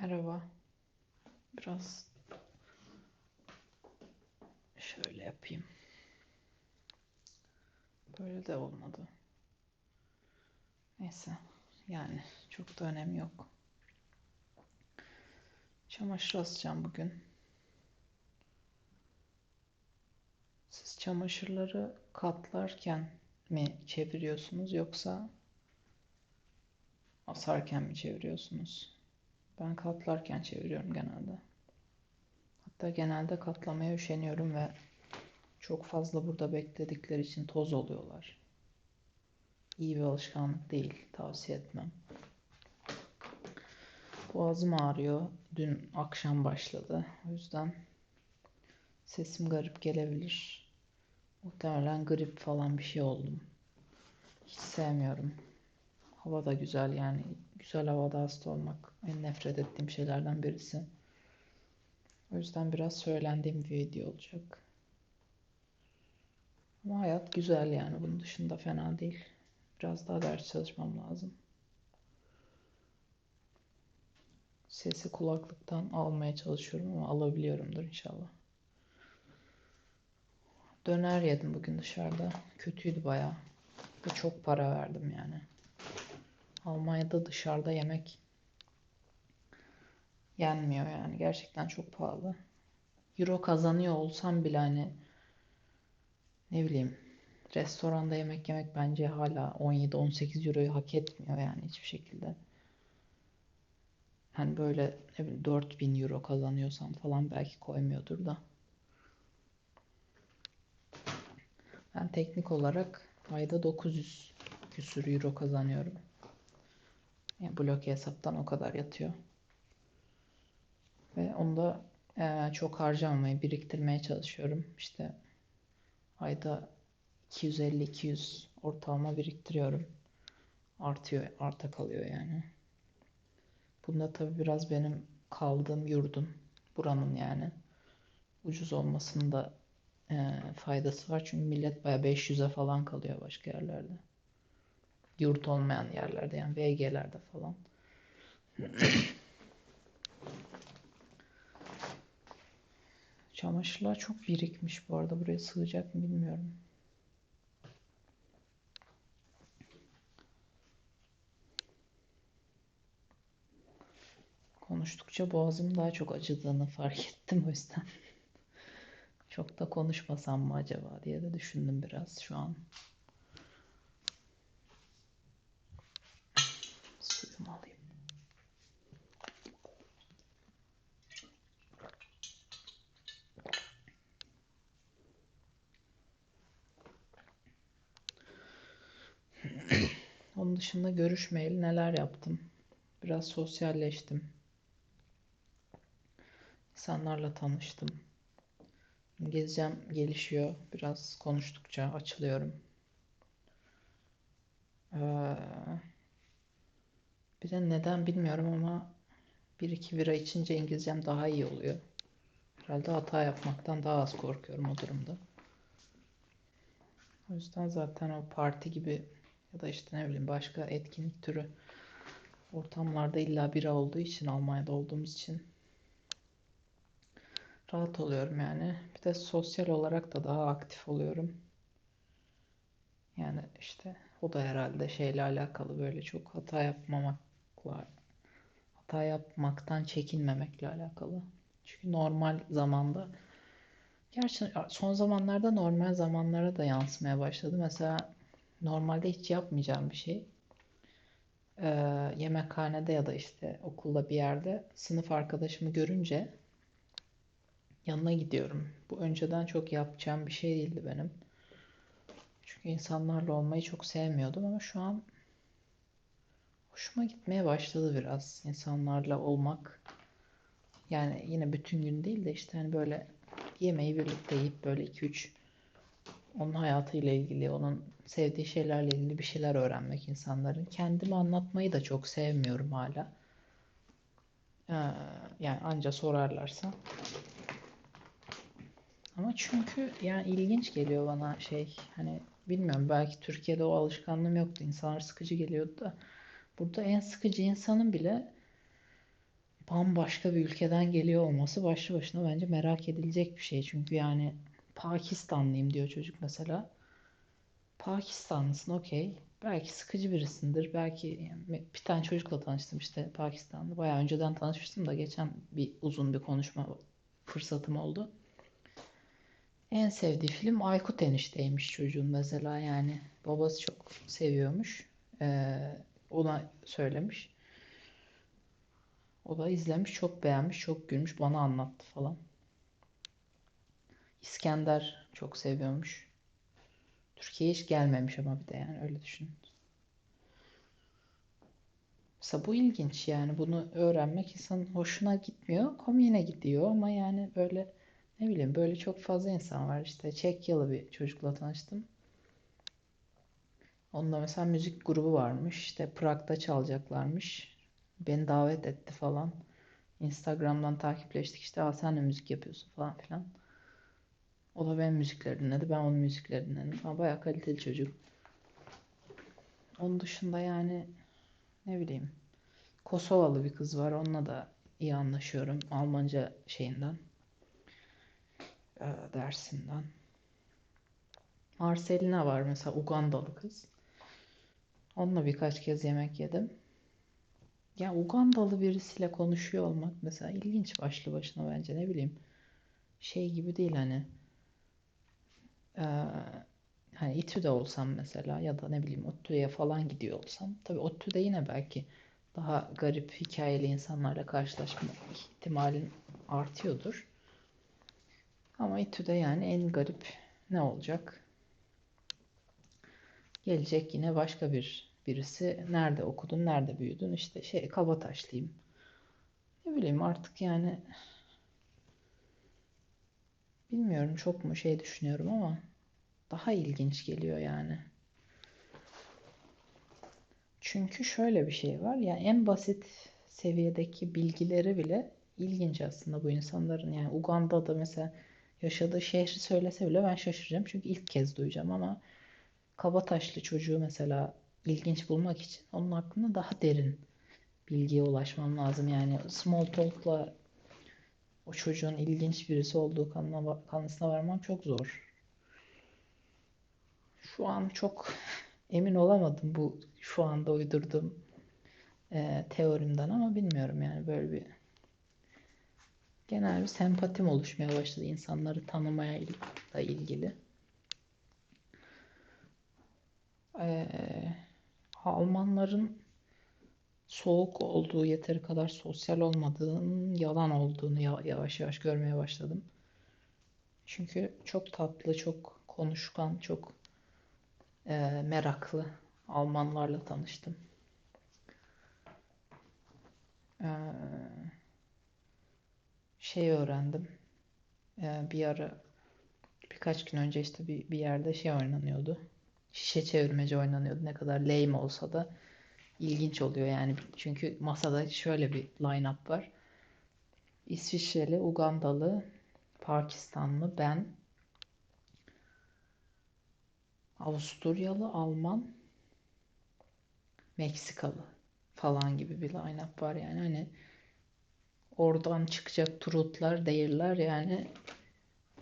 Merhaba. Biraz şöyle yapayım. Böyle de olmadı. Neyse. Yani çok da önemi yok. Çamaşır asacağım bugün. Siz çamaşırları katlarken mi çeviriyorsunuz yoksa asarken mi çeviriyorsunuz? Ben katlarken çeviriyorum genelde. Hatta genelde katlamaya üşeniyorum ve çok fazla burada bekledikleri için toz oluyorlar. İyi bir alışkanlık değil. Tavsiye etmem. Boğazım ağrıyor. Dün akşam başladı. O yüzden sesim garip gelebilir. Muhtemelen grip falan bir şey oldum. Hiç sevmiyorum. Hava da güzel yani. Güzel havada hasta olmak en nefret ettiğim şeylerden birisi. O yüzden biraz söylendiğim bir video olacak. Ama hayat güzel yani. Bunun dışında fena değil. Biraz daha ders çalışmam lazım. Sesi kulaklıktan almaya çalışıyorum ama alabiliyorumdur inşallah. Döner yedim bugün dışarıda. Kötüydü bayağı. Ve çok para verdim yani. Almanya'da dışarıda yemek yenmiyor yani. Gerçekten çok pahalı. Euro kazanıyor olsam bile hani ne bileyim restoranda yemek yemek bence hala 17-18 euroyu hak etmiyor yani hiçbir şekilde. Hani böyle ne bileyim 4000 euro kazanıyorsam falan belki koymuyordur da. Ben teknik olarak ayda 900 küsür euro kazanıyorum. Yani bloke hesaptan o kadar yatıyor. Ve onu da e, çok harcamamayı biriktirmeye çalışıyorum. İşte ayda 250-200 ortalama biriktiriyorum. Artıyor, arta kalıyor yani. Bunda tabii biraz benim kaldığım yurdun, buranın yani ucuz olmasının da e, faydası var. Çünkü millet baya 500'e falan kalıyor başka yerlerde. Yurt olmayan yerlerde yani VG'lerde falan. Çamaşırlar çok birikmiş bu arada. Buraya sığacak mı bilmiyorum. Konuştukça boğazım daha çok acıdığını fark ettim o yüzden. Çok da konuşmasam mı acaba diye de düşündüm biraz şu an. Suyumu alayım. Onun dışında görüşmeyeli neler yaptım? Biraz sosyalleştim. İnsanlarla tanıştım. İngilizcem gelişiyor. Biraz konuştukça açılıyorum. Ee, bir de neden bilmiyorum ama bir iki bira içince İngilizcem daha iyi oluyor. Herhalde hata yapmaktan daha az korkuyorum o durumda. O yüzden zaten o parti gibi ya da işte ne bileyim başka etkinlik türü ortamlarda illa bira olduğu için Almanya'da olduğumuz için rahat oluyorum yani. Bir de sosyal olarak da daha aktif oluyorum. Yani işte o da herhalde şeyle alakalı böyle çok hata yapmamakla hata yapmaktan çekinmemekle alakalı. Çünkü normal zamanda gerçi son zamanlarda normal zamanlara da yansımaya başladı. Mesela normalde hiç yapmayacağım bir şey. Ee, yemekhanede ya da işte okulda bir yerde sınıf arkadaşımı görünce yanına gidiyorum. Bu önceden çok yapacağım bir şey değildi benim. Çünkü insanlarla olmayı çok sevmiyordum ama şu an hoşuma gitmeye başladı biraz insanlarla olmak. Yani yine bütün gün değil de işte hani böyle yemeği birlikte yiyip böyle 2-3 onun hayatıyla ilgili, onun sevdiği şeylerle ilgili bir şeyler öğrenmek insanların. Kendimi anlatmayı da çok sevmiyorum hala. Ee, yani anca sorarlarsa. Ama çünkü yani ilginç geliyor bana şey hani bilmiyorum belki Türkiye'de o alışkanlığım yoktu. İnsanlar sıkıcı geliyordu da burada en sıkıcı insanın bile bambaşka bir ülkeden geliyor olması başlı başına bence merak edilecek bir şey. Çünkü yani Pakistanlıyım diyor çocuk mesela. Pakistanlısın okey. Belki sıkıcı birisindir. Belki yani bir tane çocukla tanıştım işte Pakistan'da. Bayağı önceden tanışmıştım da geçen bir uzun bir konuşma fırsatım oldu. En sevdiği film Aykut Enişte'ymiş çocuğun mesela yani. Babası çok seviyormuş. Ee, ona söylemiş. O da izlemiş, çok beğenmiş, çok gülmüş, bana anlattı falan. İskender çok seviyormuş. Türkiye'ye hiç gelmemiş ama bir de yani öyle düşün. Mesela bu ilginç yani bunu öğrenmek insanın hoşuna gitmiyor, komiğine gidiyor ama yani böyle ne bileyim böyle çok fazla insan var işte Çekyalı bir çocukla tanıştım. Onunla mesela müzik grubu varmış işte Prag'da çalacaklarmış. Beni davet etti falan. Instagram'dan takipleştik işte sen de müzik yapıyorsun falan filan. O da benim müzikleri dinledi. Ben onun müzikleri dinledim falan. Bayağı kaliteli çocuk. Onun dışında yani ne bileyim Kosovalı bir kız var. Onunla da iyi anlaşıyorum. Almanca şeyinden e, dersinden. Marcelina var mesela Ugandalı kız. Onunla birkaç kez yemek yedim. Ya Ugandalı birisiyle konuşuyor olmak mesela ilginç başlı başına bence ne bileyim. Şey gibi değil hani. Ee, hani İTÜ'de olsam mesela ya da ne bileyim ODTÜ'ye falan gidiyor olsam. Tabii ODTÜ'de yine belki daha garip hikayeli insanlarla karşılaşma ihtimalin artıyordur. Ama İTÜ'de yani en garip ne olacak? Gelecek yine başka bir birisi. Nerede okudun, nerede büyüdün? İşte şey Kabataşlıyım. Ne bileyim artık yani bilmiyorum çok mu şey düşünüyorum ama daha ilginç geliyor yani. Çünkü şöyle bir şey var. Yani en basit seviyedeki bilgileri bile ilginç aslında bu insanların. Yani Uganda'da mesela yaşadığı şehri söylese bile ben şaşıracağım. Çünkü ilk kez duyacağım ama Kabataşlı çocuğu mesela ilginç bulmak için onun hakkında daha derin bilgiye ulaşmam lazım. Yani small talk'la o çocuğun ilginç birisi olduğu kanına, kanısına varmam çok zor. Şu an çok emin olamadım bu şu anda uydurduğum e, teorimden ama bilmiyorum yani böyle bir genel bir sempatim oluşmaya başladı insanları tanımaya da ilgili. Ee, Almanların soğuk olduğu, yeteri kadar sosyal olmadığının yalan olduğunu yavaş yavaş görmeye başladım. Çünkü çok tatlı, çok konuşkan, çok e, meraklı Almanlarla tanıştım. Ee, şey öğrendim. Ee, bir ara birkaç gün önce işte bir, bir yerde şey oynanıyordu. Şişe çevirmece oynanıyordu. Ne kadar lame olsa da ilginç oluyor yani. Çünkü masada şöyle bir line-up var. İsviçreli, Ugandalı, Pakistanlı, ben, Avusturyalı, Alman, Meksikalı falan gibi bir line-up var yani. Hani oradan çıkacak turutlar, değiller yani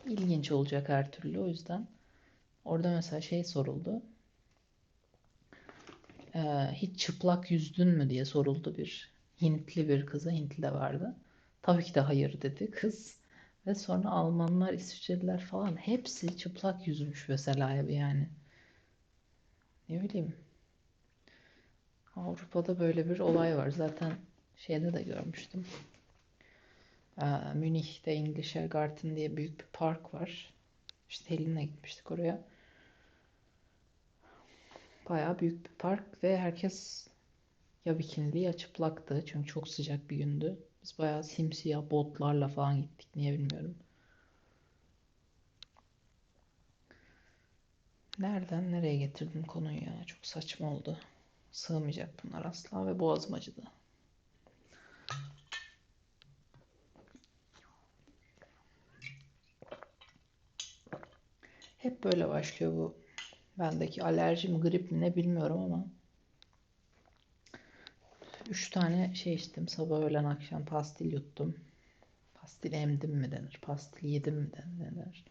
ilginç olacak her türlü. O yüzden orada mesela şey soruldu. Ee, hiç çıplak yüzdün mü diye soruldu bir Hintli bir kıza. Hintli de vardı. Tabii ki de hayır dedi kız. Ve sonra Almanlar, İsviçreliler falan hepsi çıplak yüzmüş mesela yani. Ne bileyim. Avrupa'da böyle bir olay var. Zaten şeyde de görmüştüm. Ee, Münih'te Englischer Garten diye büyük bir park var. İşte Helin'le gitmiştik oraya. Bayağı büyük bir park ve herkes ya bikinili ya çıplaktı. Çünkü çok sıcak bir gündü. Biz bayağı simsiyah botlarla falan gittik. Niye bilmiyorum. Nereden nereye getirdim konuyu ya? Çok saçma oldu. Sığmayacak bunlar asla ve boğazım acıdı. Hep böyle başlıyor bu. Bendeki alerji mi grip mi ne bilmiyorum ama Üç tane şey içtim. Sabah, öğlen, akşam pastil yuttum. Pastil emdim mi denir? Pastil yedim mi denir?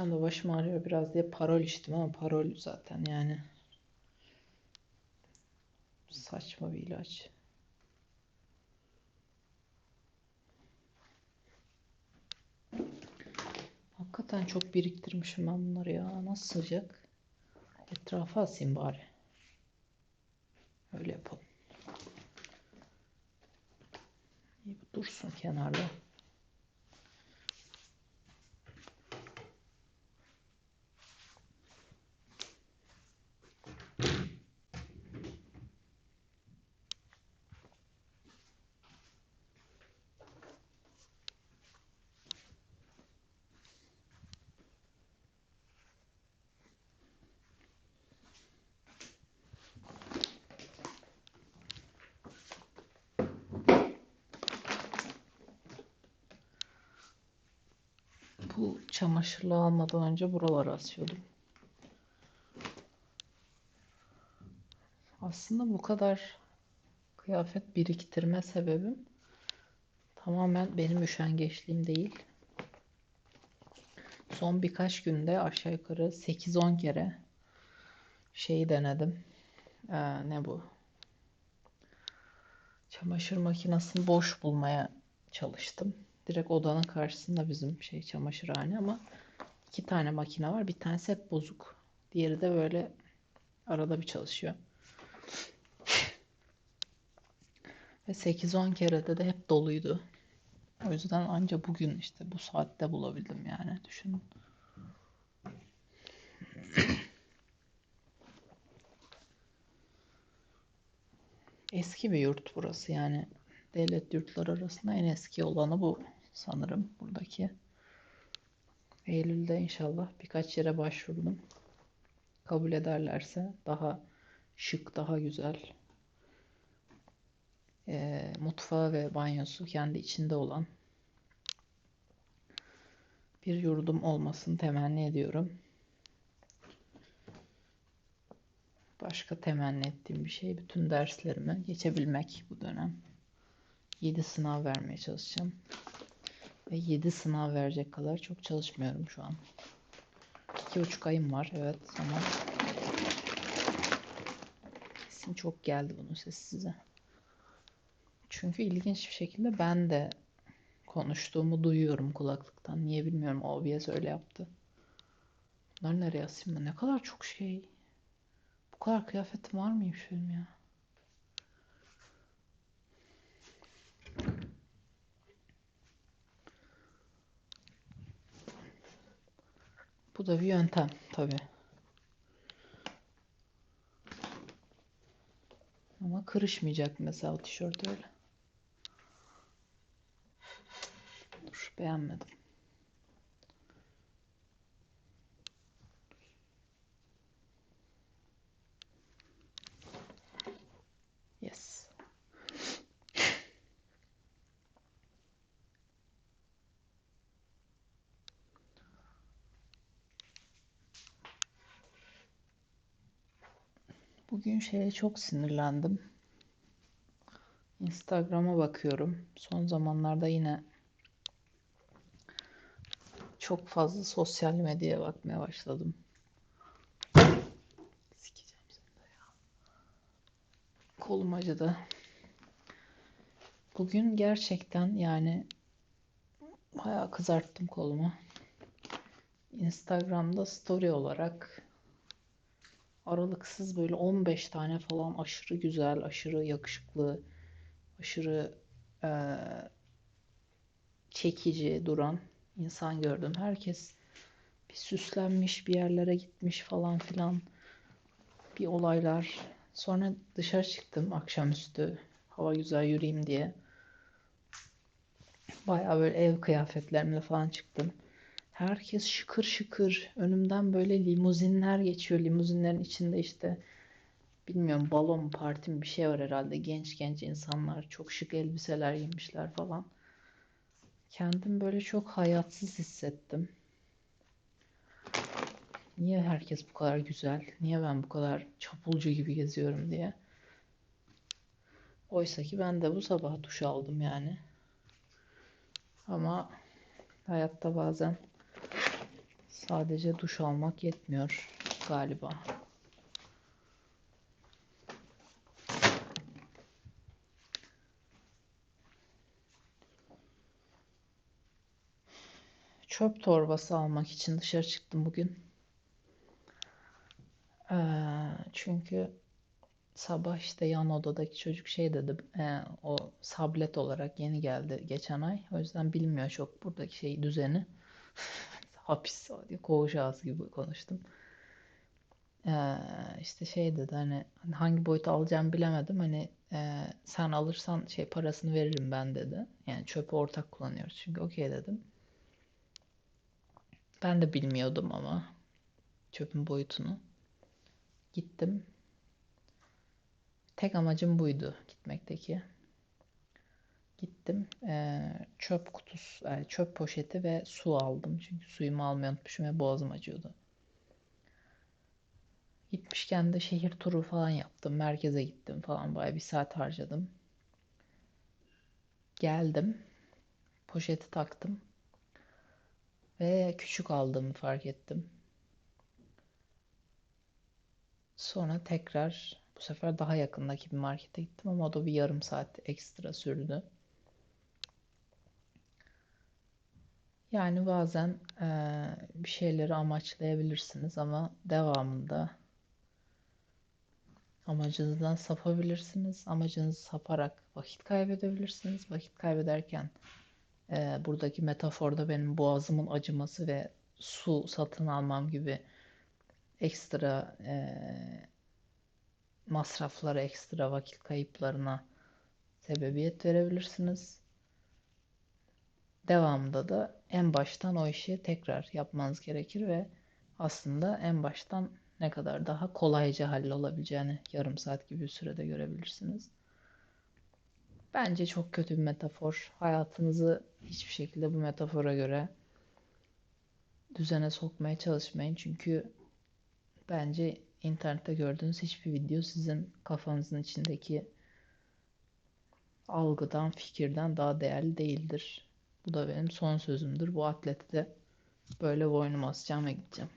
Akşam da başım ağrıyor biraz diye parol içtim ama parol zaten yani saçma bir ilaç. Hakikaten çok biriktirmişim ben bunları ya. Nasıl sıcak? Etrafa asayım bari. Öyle yapalım. İyi, bu dursun kenarda. Bu çamaşırlığı almadan önce buralara asıyordum. Aslında bu kadar kıyafet biriktirme sebebim tamamen benim üşengeçliğim değil. Son birkaç günde aşağı yukarı 8-10 kere şeyi denedim. Ee, ne bu? Çamaşır makinesini boş bulmaya çalıştım. Direkt odanın karşısında bizim şey çamaşırhane ama iki tane makine var. Bir tanesi hep bozuk. Diğeri de böyle arada bir çalışıyor. Ve 8-10 kerede de hep doluydu. O yüzden anca bugün işte bu saatte bulabildim yani düşünün. Eski bir yurt burası yani devlet yurtları arasında en eski olanı bu sanırım buradaki. Eylül'de inşallah birkaç yere başvurdum. Kabul ederlerse daha şık, daha güzel e, mutfağı ve banyosu kendi içinde olan bir yurdum olmasını temenni ediyorum. Başka temenni ettiğim bir şey bütün derslerimi geçebilmek bu dönem. 7 sınav vermeye çalışacağım. Ve 7 sınav verecek kadar çok çalışmıyorum şu an. 2,5 ayım var evet ama kesin çok geldi bunun sesi size. Çünkü ilginç bir şekilde ben de konuştuğumu duyuyorum kulaklıktan. Niye bilmiyorum. OBS öyle yaptı. Bunlar nereye asayım ben? Ne kadar çok şey. Bu kadar kıyafetim var mıymış benim ya? Bu da bir yöntem tabii. Ama kırışmayacak mesela o tişört öyle. Dur beğenmedim. Bugün şeye çok sinirlendim. Instagram'a bakıyorum. Son zamanlarda yine çok fazla sosyal medyaya bakmaya başladım. Sikeceğim seni de ya. Kolum acıdı. Bugün gerçekten yani bayağı kızarttım kolumu. Instagram'da story olarak aralıksız böyle 15 tane falan aşırı güzel, aşırı yakışıklı, aşırı e, çekici duran insan gördüm. Herkes bir süslenmiş, bir yerlere gitmiş falan filan. Bir olaylar. Sonra dışarı çıktım akşamüstü. Hava güzel yürüyeyim diye. Bayağı böyle ev kıyafetlerimle falan çıktım. Herkes şıkır şıkır. Önümden böyle limuzinler geçiyor. Limuzinlerin içinde işte bilmiyorum balon parti mi bir şey var herhalde. Genç genç insanlar çok şık elbiseler giymişler falan. Kendim böyle çok hayatsız hissettim. Niye herkes bu kadar güzel? Niye ben bu kadar çapulcu gibi geziyorum diye. Oysa ki ben de bu sabah duş aldım yani. Ama hayatta bazen sadece duş almak yetmiyor galiba. Çöp torbası almak için dışarı çıktım bugün. Ee, çünkü sabah işte yan odadaki çocuk şey dedi. e, o sablet olarak yeni geldi geçen ay. O yüzden bilmiyor çok buradaki şey düzeni. Hapis koğuş ağzı gibi konuştum. Ee, işte şey dedi hani hangi boyutu alacağımı bilemedim. Hani e, sen alırsan şey parasını veririm ben dedi. Yani çöpü ortak kullanıyoruz çünkü okey dedim. Ben de bilmiyordum ama çöpün boyutunu. Gittim. Tek amacım buydu gitmekteki. Gittim. eee, çöp kutusu, yani çöp poşeti ve su aldım. Çünkü suyumu almayı unutmuşum ve boğazım acıyordu. Gitmişken de şehir turu falan yaptım. Merkeze gittim falan. Bayağı bir saat harcadım. Geldim. Poşeti taktım. Ve küçük aldığımı fark ettim. Sonra tekrar bu sefer daha yakındaki bir markete gittim ama o da bir yarım saat ekstra sürdü. Yani bazen eee, bir şeyleri amaçlayabilirsiniz ama devamında amacınızdan sapabilirsiniz. Amacınızı saparak vakit kaybedebilirsiniz. Vakit kaybederken eee, buradaki metaforda benim boğazımın acıması ve su satın almam gibi ekstra eee masraflara, ekstra vakit kayıplarına sebebiyet verebilirsiniz. Devamında da en baştan o işi tekrar yapmanız gerekir ve aslında en baştan ne kadar daha kolayca hallolabileceğini yarım saat gibi bir sürede görebilirsiniz. Bence çok kötü bir metafor. Hayatınızı hiçbir şekilde bu metafora göre düzene sokmaya çalışmayın. Çünkü bence internette gördüğünüz hiçbir video sizin kafanızın içindeki algıdan, fikirden daha değerli değildir. Bu da benim son sözümdür. Bu atlette böyle boynuma asacağım ve gideceğim.